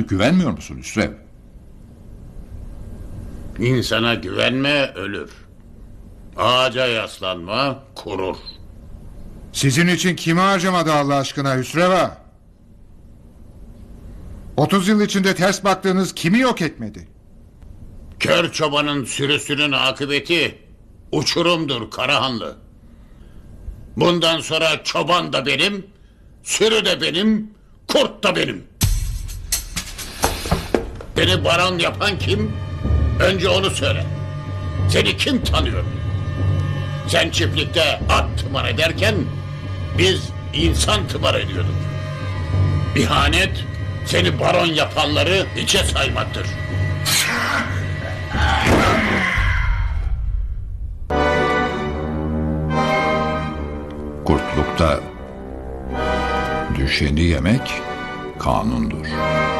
Artık güvenmiyor musun Hüsrev? İnsana güvenme ölür. Ağaca yaslanma kurur. Sizin için kimi harcamadı Allah aşkına Hüsreva? 30 yıl içinde ters baktığınız kimi yok etmedi? Kör çobanın sürüsünün akıbeti uçurumdur Karahanlı. Bundan sonra çoban da benim, sürü de benim, kurt da benim. Beni baron yapan kim? Önce onu söyle. Seni kim tanıyor? Sen çiftlikte at tımar ederken biz insan tımar ediyorduk. İhanet seni baron yapanları hiçe saymaktır. Kurtlukta düşeni yemek kanundur.